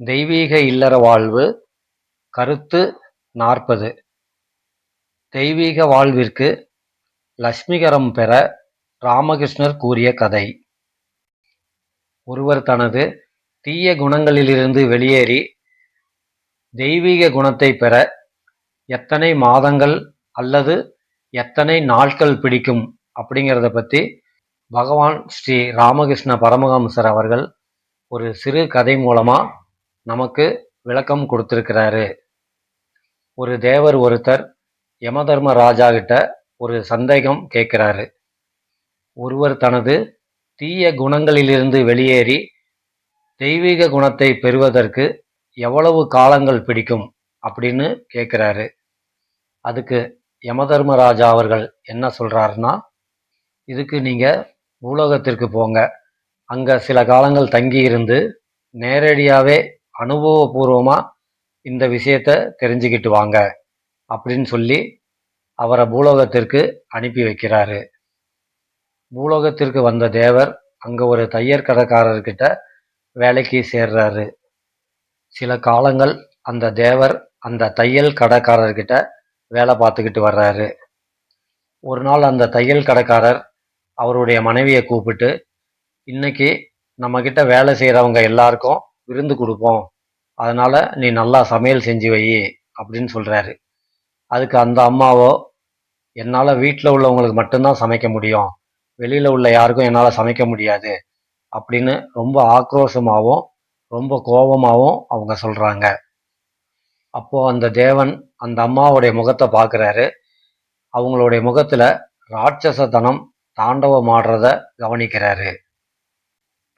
தெய்வீக இல்லற வாழ்வு கருத்து நாற்பது. தெய்வீக வாழ்விற்கு லக்ஷ்மிகரம் பெற ராமகிருஷ்ணர் கூறிய கதை. ஒருவர் தனது தீய குணங்களிலிருந்து வெளியேறி தெய்வீக குணத்தை பெற எத்தனை மாதங்கள் அல்லது எத்தனை நாட்கள் பிடிக்கும் அப்படிங்கிறத பற்றி பகவான் ஸ்ரீ ராமகிருஷ்ண பரமஹம்சர் அவர்கள் ஒரு சிறு கதை மூலமாக நமக்கு விளக்கம் கொடுத்துருக்கிறாரு. ஒரு தேவர் ஒருத்தர் யமதர்ம ராஜா கிட்ட ஒரு சந்தேகம் கேட்குறாரு. ஒருவர் தனது தீய குணங்களிலிருந்து வெளியேறி தெய்வீக குணத்தை பெறுவதற்கு எவ்வளவு காலங்கள் பிடிக்கும் அப்படின்னு கேட்குறாரு. அதுக்கு யமதர்மராஜா அவர்கள் என்ன சொல்கிறாருன்னா இதுக்கு நீங்கள் பூலோகத்திற்கு போங்க. அங்கே சில காலங்கள் தங்கி இருந்து நேரடியாகவே அனுபவபூர்வமாக இந்த விஷயத்த தெரிஞ்சுக்கிட்டு வாங்க அப்படின்னு சொல்லி அவரை பூலோகத்திற்கு அனுப்பி வைக்கிறாரு. பூலோகத்திற்கு வந்த தேவர் அங்கே ஒரு தையர் கடைக்காரர்கிட்ட வேலைக்கு சேர்றாரு. சில காலங்கள் அந்த தேவர் அந்த தையல் கடைக்காரர்கிட்ட வேலை பார்த்துக்கிட்டு வர்றாரு. ஒரு நாள் அந்த தையல் கடைக்காரர் அவருடைய மனைவியை கூப்பிட்டு இன்னைக்கு நம்மக்கிட்ட வேலை செய்கிறவங்க எல்லாருக்கும் விருந்து கொடுப்போம். அதனால் நீ நல்லா சமையல் செஞ்சு வை அப்படின்னு சொல்கிறாரு அதுக்கு அந்த அம்மாவோ என்னால் வீட்டில் உள்ளவங்களுக்கு மட்டும்தான் சமைக்க முடியும். வெளியில் உள்ள யாருக்கும் என்னால் சமைக்க முடியாது. அப்படின்னு ரொம்ப ஆக்ரோஷமாகவும் ரொம்ப கோபமாகவும் அவங்க சொல்கிறாங்க அப்போது அந்த தேவன் அந்த அம்மாவுடைய முகத்தை பார்க்குறாரு அவங்களுடைய முகத்தில் ராட்சசத்தனம் தாண்டவமாடுறத கவனிக்கிறாரு.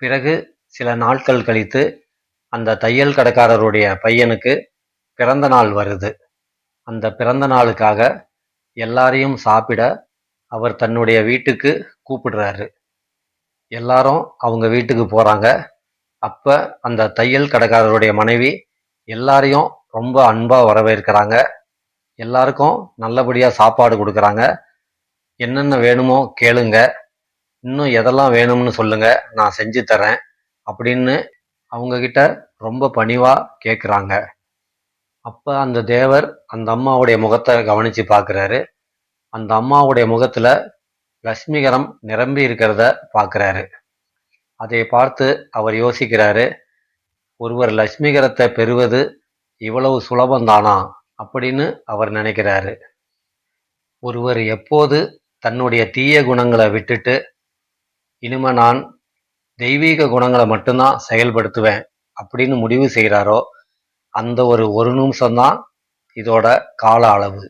பிறகு சில நாட்கள் கழித்து அந்த தையல் கடைக்காரருடைய பையனுக்கு பிறந்த நாள் வருது. அந்த பிறந்த நாளுக்காக எல்லாரையும் சாப்பிட அவர் தன்னுடைய வீட்டுக்கு கூப்பிடுறாரு. எல்லாரும் அவங்க வீட்டுக்கு போகிறாங்க அப்போ அந்த தையல் கடைக்காரருடைய மனைவி எல்லாரையும் ரொம்ப அன்பாக வரவேற்கிறாங்க. எல்லாருக்கும் நல்லபடியாக சாப்பாடு கொடுக்குறாங்க. என்னென்ன வேணுமோ கேளுங்க. இன்னும் எதெல்லாம் வேணும்னு சொல்லுங்க. நான் செஞ்சு தரேன். அப்படின்னு அவங்கக்கிட்ட ரொம்ப பணிவாக கேட்குறாங்க அப்போ அந்த தேவர் அந்த அம்மாவுடைய முகத்தை கவனித்து பார்க்குறாரு அந்த அம்மாவுடைய முகத்தில் லக்ஷ்மிகரம் நிரம்பி இருக்கிறத பார்க்குறாரு அதை பார்த்து அவர் யோசிக்கிறாரு ஒருவர் லக்ஷ்மிகரத்தை பெறுவது இவ்வளவு சுலபந்தானா அப்படின்னு அவர் நினைக்கிறாரு. ஒருவர் எப்போது தன்னுடைய தீய குணங்களை விட்டுட்டு இனிமே நான் தெய்வீக குணங்களை மட்டும்தான் செயல்படுத்துவேன் அப்படின்னு முடிவு செய்கிறாரோ அந்த ஒரு ஒரு நிமிஷம்தான் இதோட கால அளவு.